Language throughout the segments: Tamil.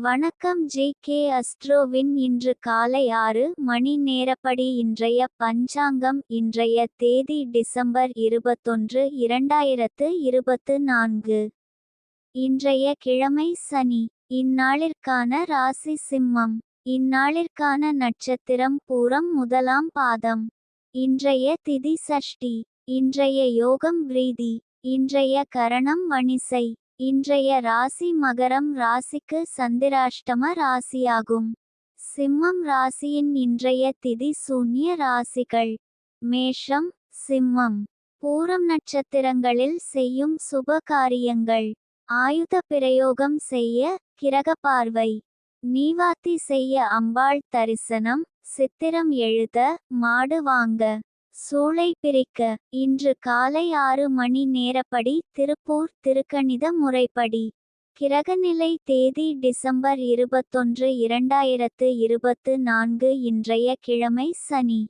வணக்கம் ஜே கே அஸ்ட்ரோவின். இன்று காலை ஆறு மணி நேரப்படி இன்றைய பஞ்சாங்கம் இன்றைய தேதி டிசம்பர் இருபத்தொன்று இரண்டாயிரத்து இருபத்து நான்கு. இன்றைய கிழமை சனி. இந்நாளிற்கான ராசி சிம்மம். இந்நாளிற்கான நட்சத்திரம் பூரம் முதலாம் பாதம். இன்றைய திதி சஷ்டி இன்றைய யோகம் பிரீதி இன்றைய கரணம் வணிசை. இன்றைய ராசி மகரம் ராசிக்கு சந்திராஷ்டம ராசியாகும். சிம்மம் ராசியின் இன்றைய திதி சூன்ய ராசிகள். மேஷம் சிம்மம். பூரம் நட்சத்திரங்களில் செய்யும் சுப காரியங்கள். ஆயுத பிரயோகம் செய்ய கிரக பார்வை. நீவாத்தி செய்ய அம்பாள் தரிசனம் சித்திரம் எழுத மாடு வாங்க. சூளை பிரிக்க. இன்று காலை ஆறு மணி நேரப்படி திருப்பூர் திருக்கணித முறைப்படி. கிரகநிலை தேதி டிசம்பர் இருபத்தொன்று இரண்டாயிரத்து இருபத்து நான்கு இன்றைய கிழமை சனி.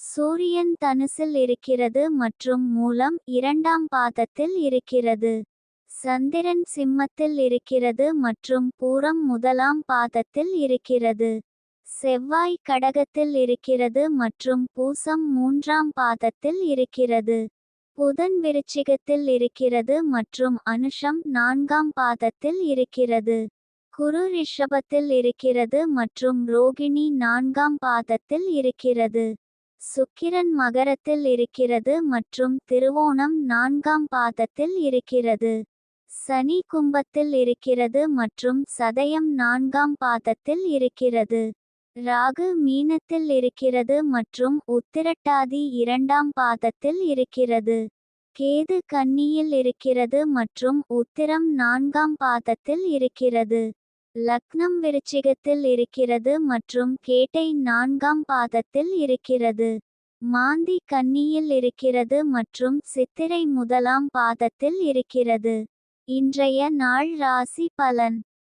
சூரியன் தனுசில் இருக்கிறது மற்றும் மூலம் இரண்டாம் பாதத்தில் இருக்கிறது. சந்திரன் சிம்மத்தில் இருக்கிறது மற்றும் பூரம் முதலாம் பாதத்தில் இருக்கிறது. செவ்வாய் கடகத்தில் இருக்கிறது மற்றும் பூசம் மூன்றாம் பாதத்தில் இருக்கிறது. புதன் விருச்சிகத்தில் இருக்கிறது மற்றும் அனுஷம் நான்காம் பாதத்தில் இருக்கிறது. குரு ரிஷபத்தில் இருக்கிறது மற்றும் ரோகிணி நான்காம் பாதத்தில் இருக்கிறது. சுக்கிரன் மகரத்தில் இருக்கிறது மற்றும் திருவோணம் நான்காம் பாதத்தில் இருக்கிறது. சனி கும்பத்தில் இருக்கிறது மற்றும் சதயம் நான்காம் பாதத்தில் இருக்கிறது. ராகு மீனத்தில் இருக்கிறது மற்றும் உத்திரட்டாதி இரண்டாம் பாதத்தில் இருக்கிறது. கேது கன்னியில் இருக்கிறது மற்றும் உத்திரம் நான்காம் பாதத்தில் இருக்கிறது. லக்னம் விருச்சிகத்தில் இருக்கிறது மற்றும் கேட்டை நான்காம் பாதத்தில் இருக்கிறது. மாந்தி கன்னியில் இருக்கிறது மற்றும் சித்திரை முதலாம் பாதத்தில் இருக்கிறது. இன்றைய நாள் ராசி பலன்.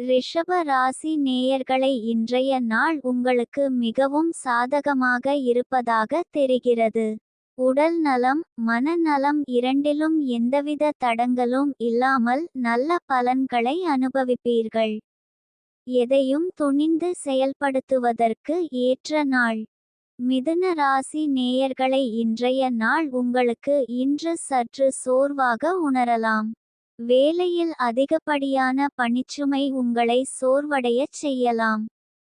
ரிஷப ராசி நேயர்களை இன்றைய நாள் உங்களுக்கு மிகவும் சாதகமாக இருப்பதாக தெரிகிறது. உடல் நலம் மனநலம் இரண்டிலும் எந்தவித தடங்களும் இல்லாமல் நல்ல பலன்களை அனுபவிப்பீர்கள். எதையும் துணிந்து செயல்படுத்துவதற்கு ஏற்ற நாள். மிதுன ராசி நேயர்களை இன்றைய நாள் உங்களுக்கு இன்று சற்று சோர்வாக உணரலாம். வேலையில் அதிகப்படியான பணிச்சுமை உங்களை சோர்வடையச் செய்யலாம்.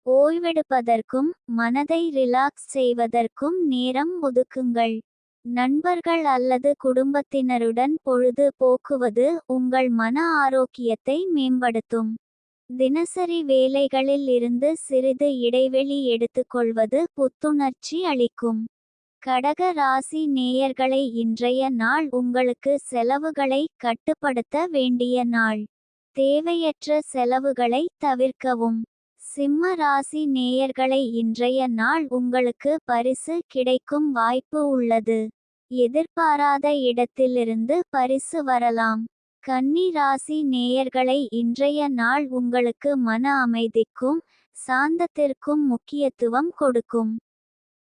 ஓய்வெடுப்பதற்கும் மனதை ரிலாக்ஸ் செய்வதற்கும் நேரம் ஒதுக்குங்கள். நண்பர்கள் அல்லது குடும்பத்தினருடன் பொழுது போக்குவது உங்கள் மன ஆரோக்கியத்தை மேம்படுத்தும். தினசரி வேலைகளில் இருந்து சிறிது இடைவெளி எடுத்துக்கொள்வது புத்துணர்ச்சி அளிக்கும். கடக ராசி நேயர்களை இன்றைய நாள் உங்களுக்கு செலவுகளை கட்டுப்படுத்த வேண்டிய நாள். தேவையற்ற செலவுகளை தவிர்க்கவும். சிம்ம ராசி நேயர்களை இன்றைய நாள் உங்களுக்கு பரிசு கிடைக்கும் வாய்ப்பு உள்ளது. எதிர்பாராத இடத்திலிருந்து பரிசு வரலாம். கன்னி ராசி நேயர்களை இன்றைய நாள் உங்களுக்கு மன அமைதிக்கும் சாந்தத்திற்கும் முக்கியத்துவம் கொடுக்கும்.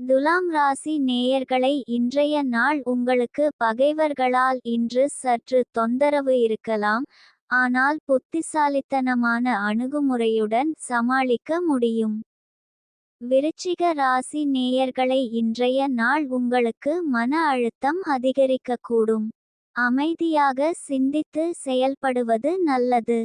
துலாம் ராசி நேயர்களை இன்றைய நாள் உங்களுக்கு பகைவர்களால் இன்று சற்று தொந்தரவு இருக்கலாம். ஆனால் புத்திசாலித்தனமான அணுகுமுறையுடன் சமாளிக்க முடியும். விருச்சிக ராசி நேயர்களை இன்றைய நாள் உங்களுக்கு மன அழுத்தம் அதிகரிக்கக்கூடும். அமைதியாக சிந்தித்து செயல்படுவது நல்லது.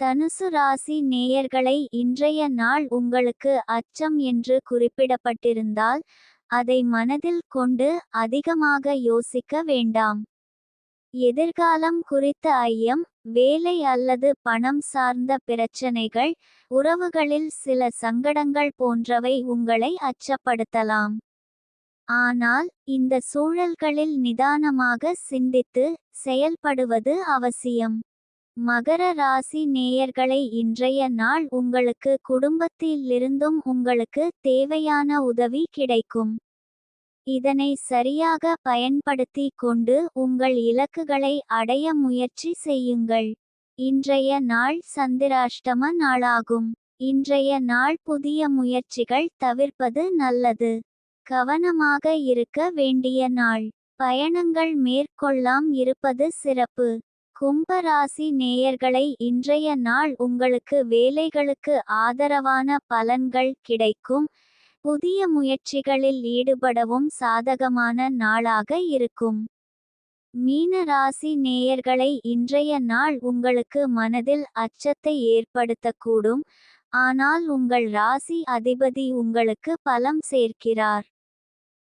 தனுசு ராசி நேயர்களை இன்றைய நாள் உங்களுக்கு அச்சம் என்று குறிப்பிடப்பட்டிருந்தால் அதை மனதில் கொண்டு அதிகமாக யோசிக்க வேண்டாம். எதிர்காலம் குறித்த ஐயம் வேலை அல்லது பணம் சார்ந்த பிரச்சனைகள் உறவுகளில் சில சங்கடங்கள் போன்றவை உங்களை அச்சப்படுத்தலாம். ஆனால் இந்த சூழல்களில் நிதானமாக சிந்தித்து செயல்படுவது அவசியம். மகர ராசி நேயர்களை இன்றைய நாள் உங்களுக்கு குடும்பத்திலிருந்தும் உங்களுக்கு தேவையான உதவி கிடைக்கும். இதனை சரியாக பயன்படுத்தி கொண்டு உங்கள் இலக்குகளை அடைய முயற்சி செய்யுங்கள். இன்றைய நாள் சந்திராஷ்டம நாளாகும். இன்றைய நாள் புதிய முயற்சிகள் தவிர்ப்பது நல்லது. கவனமாக இருக்க வேண்டிய நாள். பயணங்கள் மேற்கொள்ளாம் இருப்பது சிறப்பு. கும்பராசி நேயர்களை இன்றைய நாள் உங்களுக்கு வேலைகளுக்கு ஆதரவான பலன்கள் கிடைக்கும். புதிய முயற்சிகளில் ஈடுபடவும் சாதகமான நாளாக இருக்கும். மீன ராசி நேயர்களை இன்றைய நாள் உங்களுக்கு மனதில் அச்சத்தை ஏற்படுத்தக்கூடும். ஆனால் உங்கள் ராசி அதிபதி உங்களுக்கு பலம் சேர்க்கிறார்.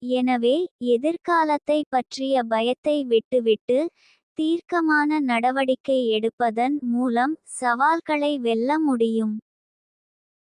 எனவே எதிர்காலத்தை பற்றிய பயத்தை விட்டுவிட்டு தீர்க்கமான நடவடிக்கை எடுப்பதன் மூலம் சவால்களை வெல்ல முடியும்.